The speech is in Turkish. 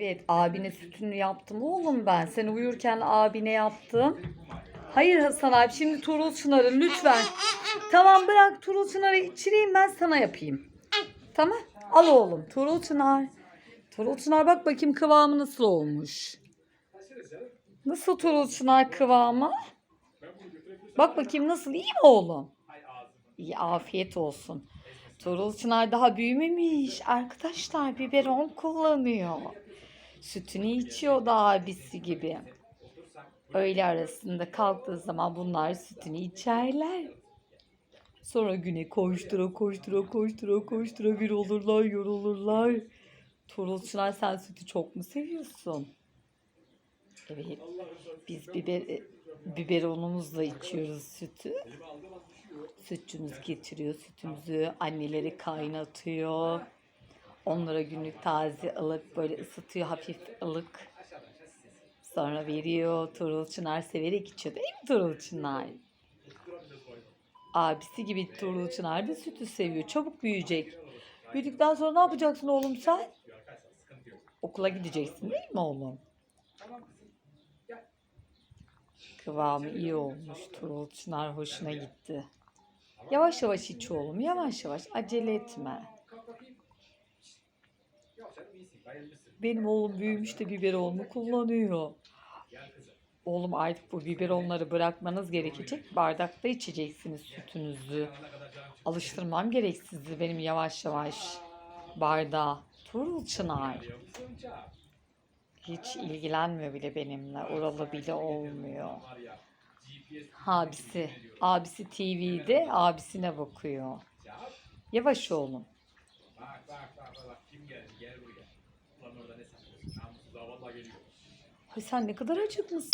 Evet abine sütünü yaptım oğlum ben. Sen uyurken abine yaptım. Hayır Hasan abi şimdi Tuğrul Çınar'ı lütfen. Tamam bırak Tuğrul Çınar'ı içireyim ben sana yapayım. Tamam al oğlum Tuğrul Çınar. Tuğrul Çınar bak bakayım kıvamı nasıl olmuş. Nasıl Tuğrul Çınar kıvamı? Bak bakayım nasıl iyi mi oğlum? İyi afiyet olsun. Tuğrul Çınar daha büyümemiş. Arkadaşlar biberon kullanıyor. Sütünü içiyor da abisi gibi. Öğle arasında kalktığı zaman bunlar sütünü içerler. Sonra güne koştura koştura koştura koştura bir olurlar yorulurlar. Tuğrul Çınar sen sütü çok mu seviyorsun? Evet. Biz biber, e, biberonumuzla içiyoruz sütü. Sütçümüz getiriyor sütümüzü. Anneleri kaynatıyor. Onlara günlük taze ılık böyle ısıtıyor hafif ılık. Sonra veriyor. Tuğrul Çınar severek içiyor değil mi Tuğrul Çınar? Abisi gibi Tuğrul Çınar da sütü seviyor. Çabuk büyüyecek. Büyüdükten sonra ne yapacaksın oğlum sen? Okula gideceksin değil mi oğlum? Kıvamı iyi olmuş. Tuğrul Çınar hoşuna gitti. Yavaş yavaş iç oğlum. Yavaş yavaş. Acele etme. Benim oğlum büyümüş de biberonlu kullanıyor. Oğlum artık bu biberonları bırakmanız gerekecek. Bardakta içeceksiniz sütünüzü. Alıştırmam gerek sizi benim yavaş yavaş bardağa. Tuğrul Çınar. Hiç ilgilenmiyor bile benimle. Oralı bile olmuyor. Abisi. Abisi TV'de abisine bakıyor. Yavaş oğlum. Bak bak bak bak geldi gel buraya. Ulan orada ne saklıyorsun? Namussuz ha geliyor. Ay sen ne kadar acıkmışsın.